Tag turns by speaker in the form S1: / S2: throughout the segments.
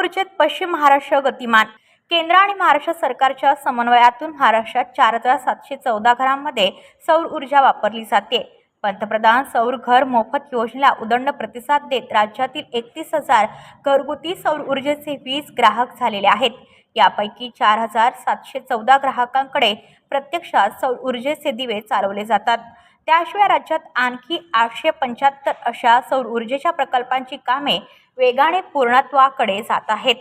S1: मोर्चेत पश्चिम महाराष्ट्र गतिमान. केंद्र आणि महाराष्ट्र सरकारच्या समन्वयातून महाराष्ट्रात चार हजार सातशे चौदा घरांमध्ये सौर ऊर्जा वापरली जाते. पंतप्रधान सौर घर मोफत योजनेला उदंड प्रतिसाद देत राज्यातील एकतीस हजार घरगुती सौर ऊर्जेचे वीज ग्राहक झालेले आहेत. यापैकी चार हजार सातशे चौदा ग्राहकांकडे प्रत्यक्षात सौर ऊर्जेचे दिवे चालवले जातात. त्याशिवाय राज्यात आणखी आठशे पंच्याहत्तर अशा सौर ऊर्जेच्या प्रकल्पांची कामे वेगाने पूर्णत्वाकडे जात आहेत.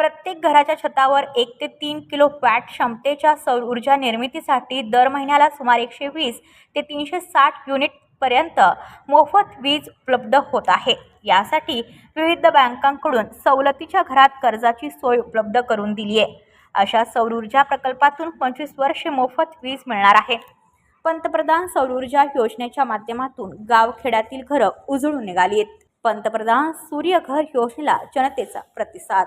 S1: प्रत्येक घराच्या छतावर एक ते तीन किलो वॅट क्षमतेच्या सौर ऊर्जा निर्मितीसाठी दर महिन्याला सुमारे एकशे वीस ते तीनशे साठ युनिटपर्यंत मोफत वीज उपलब्ध होत आहे. यासाठी विविध बँकांकडून सवलतीच्या घरात कर्जाची सोय उपलब्ध करून दिली आहे. अशा सौर ऊर्जा प्रकल्पातून पंचवीस वर्षे मोफत वीज मिळणार आहे. पंतप्रधान सौर ऊर्जा योजनेच्या माध्यमातून गावखेड्यातील घरं उजळून निघाली आहेत. पंतप्रधान सूर्यघर योजनेला जनतेचा प्रतिसाद